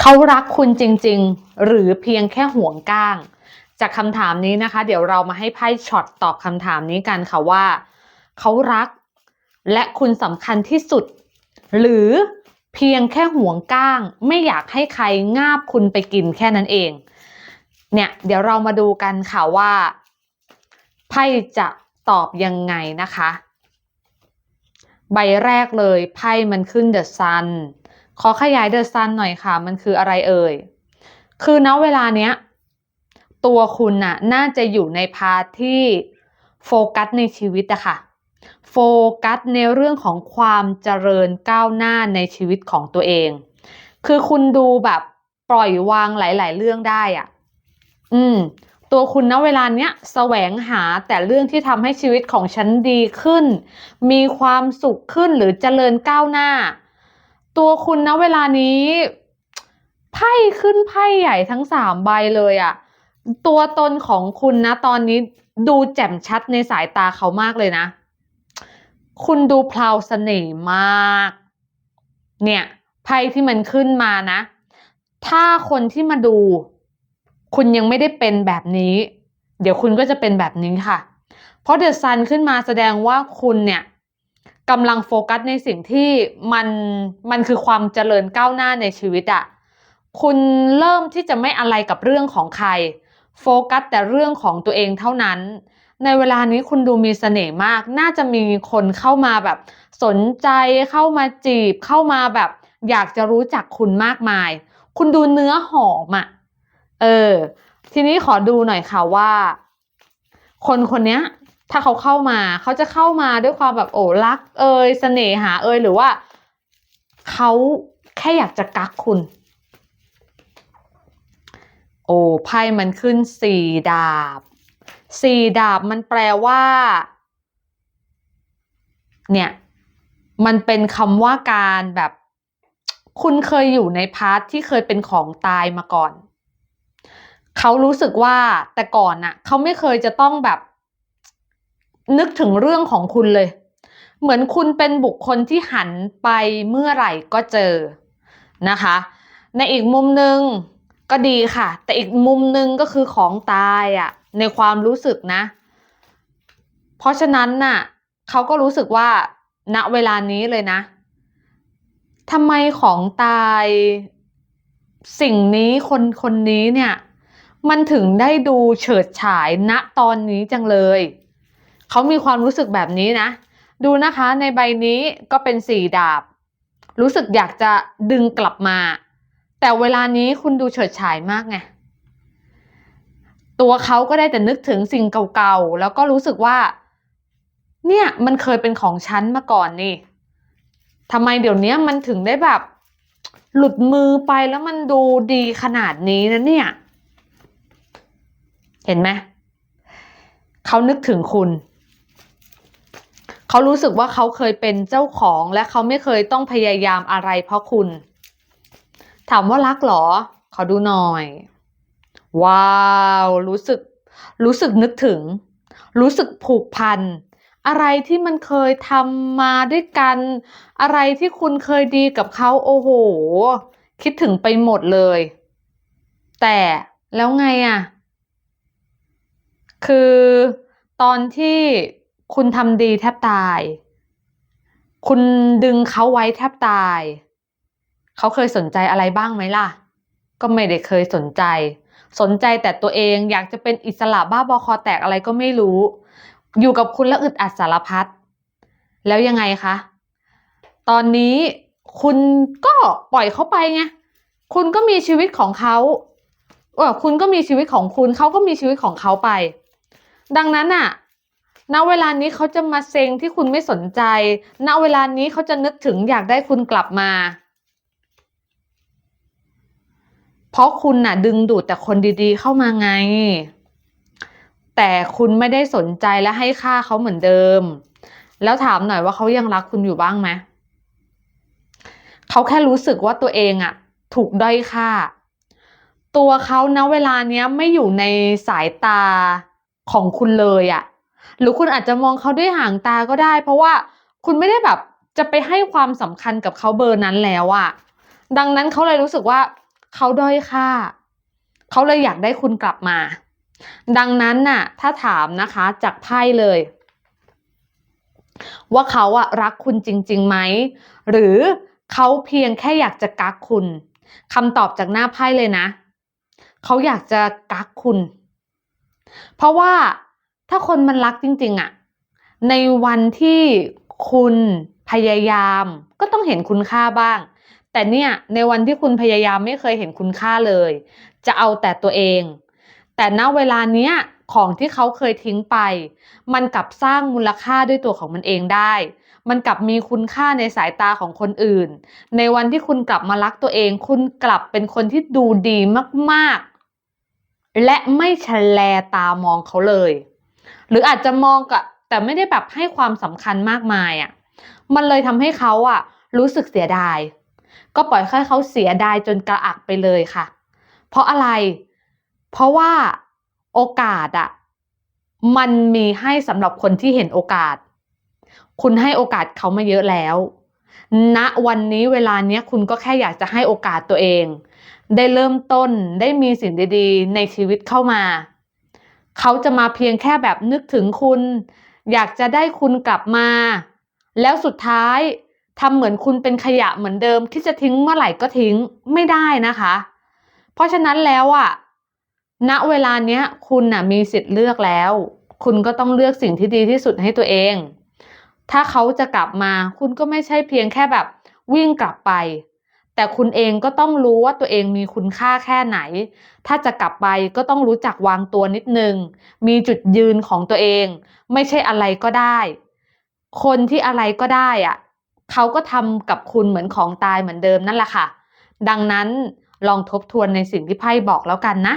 เขารักคุณจริง ๆ หรือเพียงแค่ห่วงก้าง จากคำถามนี้นะคะ เดี๋ยวเรามาให้ไพ่ช็อตตอบคำถามนี้กันค่ะว่า เขารักและคุณสำคัญที่สุด หรือเพียงแค่ห่วงก้าง ไม่อยากให้ใครงาบคุณไปกินแค่นั้นเอง เนี่ยเดี๋ยวเรามาดูกันค่ะว่าไพ่จะตอบยังไงนะคะ ใบแรกเลยไพ่มันขึ้นเดอะซัน ขอขยายเดอะซันหน่อยค่ะ มันคืออะไรเอ่ย คือณเวลาเนี้ย ตัวคุณน่ะ น่าจะอยู่ในพาร์ทที่โฟกัสในชีวิตอะค่ะ โฟกัสในเรื่องของความเจริญก้าวหน้าในชีวิตของตัวเอง คือคุณดูแบบปล่อยวางหลาย ๆ เรื่องได้อะอืม ตัวคุณณเวลาเนี้ยแสวงหาแต่เรื่องที่ทำให้ชีวิตของฉันดีขึ้น มีความสุขขึ้นหรือเจริญก้าวหน้า ตัวคุณณเวลานี้ไพ่ขึ้นไพ่ใหญ่ทั้งสามใบเลยอะตัวตนของคุณนะ ตอนนี้ดูแจ่มชัดในสายตาเขามากเลยนะ คุณดูพลาวเสน่ห์มาก เนี่ยไพ่ที่มันขึ้นมานะ ถ้าคนที่มาดู คุณยังไม่ได้เป็นแบบนี้ เดี๋ยวคุณก็จะเป็นแบบนี้ค่ะ เพราะเดอะซันขึ้นมาแสดงว่าคุณเนี่ย กำลังโฟกัสในสิ่งที่มันมันคือความเจริญก้าวหน้าในชีวิตอะคุณเริ่มที่จะไม่อะไรกับเรื่องของใคร โฟกัสแต่เรื่องของตัวเองเท่านั้น ในเวลานี้คุณดูมีเสน่ห์มาก น่าจะมีคนเข้ามาแบบ สนใจเข้ามาจีบเข้ามาแบบ อยากจะรู้จักคุณมากมาย คุณดูเนื้อหอมอะเออ ทีนี้ขอดูหน่อยค่ะว่า คนคนนี้ ถ้าเขาเข้ามาเขาจะเข้ามาด้วยความแบบโอ้รัก เอยเสน่หาเอยหรือว่าเขาแค่อยากจะกักคุณ โอ้ไพ่มันขึ้นสี่ดาบสี่ดาบมันแปลว่า เนี่ย มันเป็นคำว่าการแบบ คุณเคยอยู่ในพาร์ทที่เคยเป็นของตายมาก่อน เขารู้สึกว่าแต่ก่อนน่ะ เขาไม่เคยจะต้องแบบ นึกถึงเรื่องของคุณเลย เหมือนคุณเป็นบุคคลที่หันไปเมื่อไหร่ก็เจอนะคะ ในอีกมุมหนึ่งก็ดีค่ะ แต่อีกมุมหนึ่งก็คือของตายอะ่ะในความรู้สึกนะ เพราะฉะนั้นน่ะเขาก็รู้สึกว่าณเวลานี้เลยนะทำไมของตายสิ่งนี้คนคนนี้เนี่ย มันถึงได้ดูเฉิดฉายณตอนนี้จังเลย เขามีความรู้สึกแบบนี้นะ ดูนะคะในใบนี้ก็เป็นสี่ดาบ รู้สึกอยากจะดึงกลับมา แต่เวลานี้คุณดูเฉิดฉายมากไงตัวเขาก็ได้แต่นึกถึงสิ่งเก่าๆ แล้วก็รู้สึกว่า เนี่ยมันเคยเป็นของฉันมาก่อนนี่ทำไมเดี๋ยวนี้มันถึงได้แบบ หลุดมือไปแล้วมันดูดีขนาดนี้นะเนี่ย เห็นไหมเขานึกถึงคุณ เขารู้สึกว่าเขาเคยเป็นเจ้าของและเขาไม่เคยต้องพยายามอะไรเพราะคุณ ถามว่ารักหรอ ขอดูหน่อย ว้าว รู้สึก รู้สึกนึกถึง รู้สึกผูกพัน อะไรที่มันเคยทำมาด้วยกัน อะไรที่คุณเคยดีกับเขาโอ้โห คิดถึงไปหมดเลย แต่แล้วไงอะ คือตอนที่ คุณทำดีแทบตาย คุณดึงเขาไว้แทบตาย เขาเคยสนใจอะไรบ้างไหมล่ะ ก็ไม่ได้เคยสนใจ สนใจแต่ตัวเองอยากจะเป็นอิสระบ้าบอคอแตกอะไรก็ไม่รู้ อยู่กับคุณแล้วอึดอัดสารพัด แล้วยังไงคะ ตอนนี้คุณก็ปล่อยเขาไปไง คุณก็มีชีวิตของเขาเออคุณก็มีชีวิตของคุณ เขาก็มีชีวิตของเขาไป ดังนั้นน่ะ ณเวลานี้เขาจะมาเซ็งที่คุณไม่สนใจ ณ เวลานี้เขาจะนึกถึงอยากได้คุณกลับมา เพราะคุณน่ะ ดึงดูดแต่คนดีๆ เข้ามาไง แต่คุณไม่ได้สนใจและให้ค่าเขาเหมือนเดิม แล้วถามหน่อยว่าเขายังรักคุณอยู่บ้างไหม เขาแค่รู้สึกว่าตัวเองอะถูกด้อยค่า ตัวเขาณเวลาเนี้ยไม่อยู่ในสายตาของคุณเลยอะ หรือคุณอาจจะมองเขาด้วยห่างตาก็ได้ เพราะว่าคุณไม่ได้แบบจะไปให้ความสำคัญกับเขาเบอร์นั้นแล้วอะดังนั้นเขาเลยรู้สึกว่าเขาด้อยค่า เขาเลยอยากได้คุณกลับมา ดังนั้นน่ะ ถ้าถามนะคะจากไพ่เลย ว่าเขาอะรักคุณจริงๆไหมหรือเขาเพียงแค่อยากจะกักคุณคำตอบจากหน้าไพ่เลยนะ เขาอยากจะกักคุณ เพราะว่า ถ้าคนมันรักจริง ๆอะในวันที่คุณพยายาม ก็ต้องเห็นคุณค่าบ้าง แต่เนี่ยในวันที่คุณพยายามไม่เคยเห็นคุณค่าเลย จะเอาแต่ตัวเอง แต่ณเวลาเนี้ยของที่เขาเคยทิ้งไป มันกลับสร้างมูลค่าด้วยตัวของมันเองได้ มันกลับมีคุณค่าในสายตาของคนอื่น ในวันที่คุณกลับมารักตัวเอง คุณกลับเป็นคนที่ดูดีมาก ๆ และไม่ชะแลตามองเขาเลย หรืออาจจะมองกับแต่ไม่ได้แบบให้ความสำคัญมากมายอะ่ะมันเลยทำให้เขาอะ รู้สึกเสียดาย ก็ปล่อยให้เขาเสียดายจนกระอักไปเลยค่ะ เพราะอะไร เพราะว่าโอกาสอะมันมีให้สำหรับคนที่เห็นโอกาส คุณให้โอกาสเขามาเยอะแล้วณวันนี้เวลาเนี้ยคุณก็แค่อยากจะให้โอกาสตัวเอง ได้เริ่มต้นได้มีสิ่งดีๆ ในชีวิตเข้ามา เขาจะมาเพียงแค่แบบนึกถึงคุณ อยากจะได้คุณกลับมา แล้วสุดท้ายทำเหมือนคุณเป็นขยะเหมือนเดิมที่จะทิ้งเมื่อไหร่ก็ทิ้งไม่ได้นะคะ เพราะฉะนั้นแล้วอะณเวลาเนี้ยคุณน่ะมีสิทธิ์เลือกแล้ว คุณก็ต้องเลือกสิ่งที่ดีที่สุดให้ตัวเอง ถ้าเขาจะกลับมา คุณก็ไม่ใช่เพียงแค่แบบวิ่งกลับไป แต่คุณเองก็ต้องรู้ว่าตัวเองมีคุณค่าแค่ไหน ถ้าจะกลับไปก็ต้องรู้จักวางตัวนิดนึง มีจุดยืนของตัวเอง ไม่ใช่อะไรก็ได้ คนที่อะไรก็ได้อะเขาก็ทำกับคุณเหมือนของตายเหมือนเดิมนั่นแหละค่ะ ดังนั้นลองทบทวนในสิ่งที่ไพ่บอกแล้วกันนะ